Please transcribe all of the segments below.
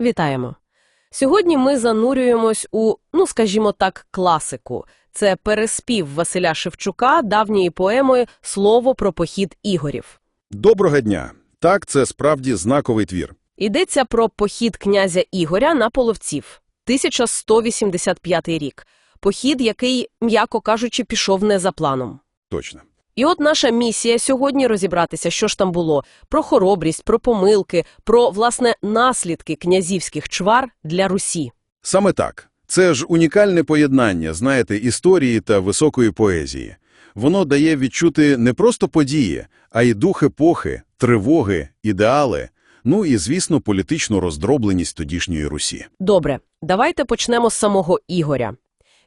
Вітаємо! Сьогодні ми занурюємось у, ну скажімо так, класику. Це переспів Василя Шевчука давньої поеми «Слово про похід Ігорів». Доброго дня! Так, це справді знаковий твір. Йдеться про похід князя Ігоря на половців. 1185 рік. Похід, який, м'яко кажучи, пішов не за планом. Точно. І от наша місія сьогодні розібратися, що ж там було, про хоробрість, про помилки, про, власне, наслідки князівських чвар для Русі. Саме так. Це ж унікальне поєднання, знаєте, історії та високої поезії. Воно дає відчути не просто події, а й дух епохи, тривоги, ідеали, ну і, звісно, політичну роздробленість тодішньої Русі. Добре, давайте почнемо з самого Ігоря.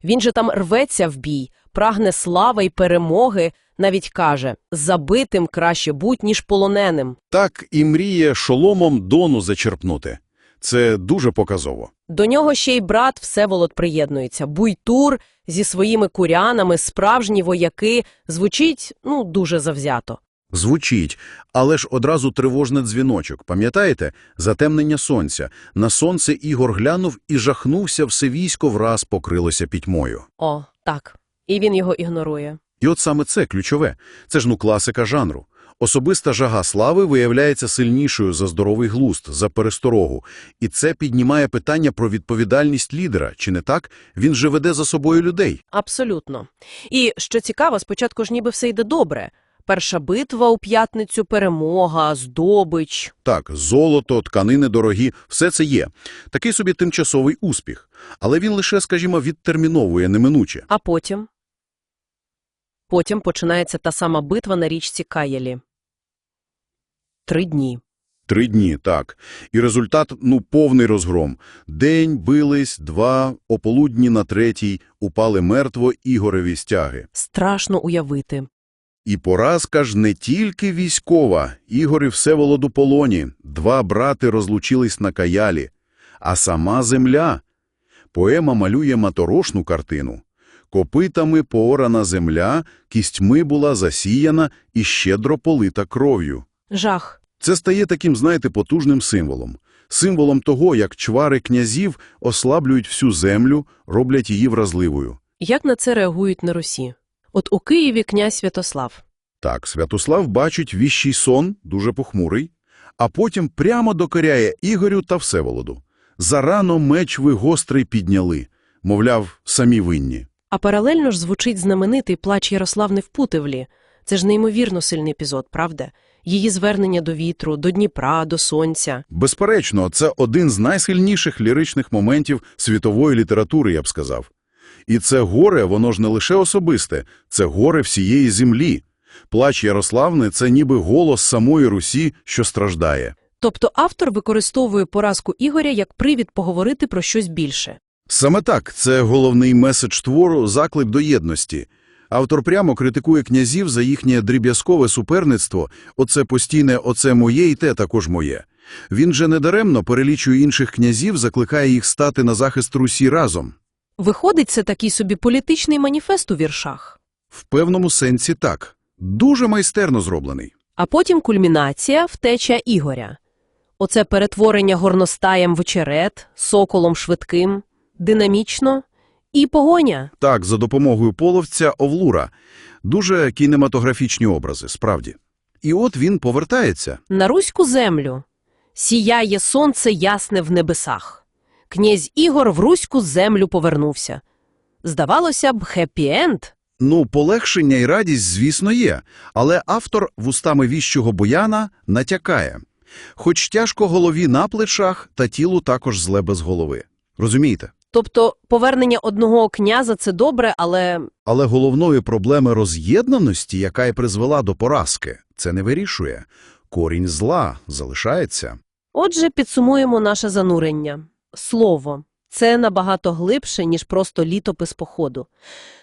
Він же там рветься в бій, прагне слави й перемоги, навіть каже, забитим краще будь, ніж полоненим. Так і мріє шоломом Дону зачерпнути. Це дуже показово. До нього ще й брат Всеволод приєднується. Буйтур зі своїми курянами, справжні вояки, звучить, ну, дуже завзято. Звучить, але ж одразу тривожний дзвіночок. Пам'ятаєте? Затемнення сонця. На сонце Ігор глянув і жахнувся, все військо враз покрилося пітьмою. О, так. І він його ігнорує. І от саме це ключове. Це ж ну класика жанру. Особиста жага слави виявляється сильнішою за здоровий глузд, за пересторогу. І це піднімає питання про відповідальність лідера. Чи не так? Він же веде за собою людей. Абсолютно. І, що цікаво, спочатку ж ніби все йде добре. Перша битва у п'ятницю, перемога, здобич. Так, золото, тканини дорогі – все це є. Такий собі тимчасовий успіх. Але він лише, скажімо, відтерміновує неминуче. А потім? Потім починається та сама битва на річці Каєлі. Три дні. Три дні, так. І результат, ну, повний розгром. День бились, два, ополудні на третій упали мертво Ігореві стяги. Страшно уявити. І поразка ж не тільки військова. Ігор і Всеволод полоні. Два брати розлучились на Каялі. А сама земля. Поема малює маторошну картину. Копитами поорана земля, кістьми була засіяна і щедро полита кров'ю. Жах. Це стає таким, знаєте, потужним символом. Символом того, як чвари князів ослаблюють всю землю, роблять її вразливою. Як на це реагують на Русі? От у Києві князь Святослав. Так, Святослав бачить віщий сон, дуже похмурий, а потім прямо докоряє Ігорю та Всеволоду. Зарано меч ви гострий підняли, мовляв, самі винні. А паралельно ж звучить знаменитий плач Ярославни в Путивлі. Це ж неймовірно сильний епізод, правда? Її звернення до вітру, до Дніпра, до сонця. Безперечно, це один з найсильніших ліричних моментів світової літератури, я б сказав. І це горе, воно ж не лише особисте, це горе всієї землі. Плач Ярославни – це ніби голос самої Русі, що страждає. Тобто автор використовує поразку Ігоря як привід поговорити про щось більше. Саме так, це головний меседж твору – заклик до єдності. Автор прямо критикує князів за їхнє дріб'язкове суперництво, оце постійне «оце моє і те також моє». Він же недаремно перелічує інших князів, закликає їх стати на захист Русі разом. Виходить, це такий собі політичний маніфест у віршах. В певному сенсі так. Дуже майстерно зроблений. А потім кульмінація – втеча Ігоря. Оце перетворення горностаєм в очерет, соколом швидким, динамічно і погоня. Так, за допомогою половця Овлура. Дуже кінематографічні образи, справді. І от він повертається. На руську землю сіяє сонце ясне в небесах. Князь Ігор в руську землю повернувся. Здавалося б, хеппі-енд. Ну, полегшення і радість, звісно, є, але автор вустами віщого бояна натякає. Хоч тяжко голові на плечах, та тілу також зле без голови. Розумієте? Тобто повернення одного князя – це добре, але Але головної проблеми роз'єднаності, яка й призвела до поразки, це не вирішує. Корінь зла залишається. Отже, підсумуємо наше занурення. Слово – це набагато глибше, ніж просто літопис походу.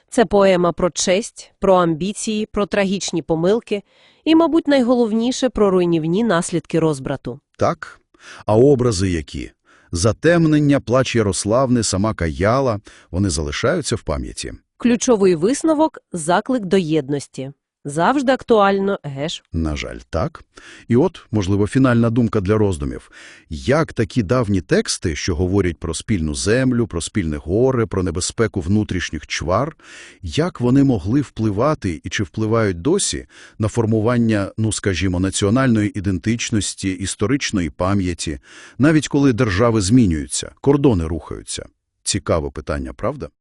Це поема про честь, про амбіції, про трагічні помилки і, мабуть, найголовніше – про руйнівні наслідки розбрату. Так? А образи які? Затемнення, плач Ярославни, сама Каяла – вони залишаються в пам'яті. Ключовий висновок – заклик до єдності. Завжди актуально, геш. На жаль, так. І от, можливо, фінальна думка для роздумів. Як такі давні тексти, що говорять про спільну землю, про спільне горе, про небезпеку внутрішніх чвар, як вони могли впливати і чи впливають досі на формування, ну, скажімо, національної ідентичності, історичної пам'яті, навіть коли держави змінюються, кордони рухаються? Цікаве питання, правда?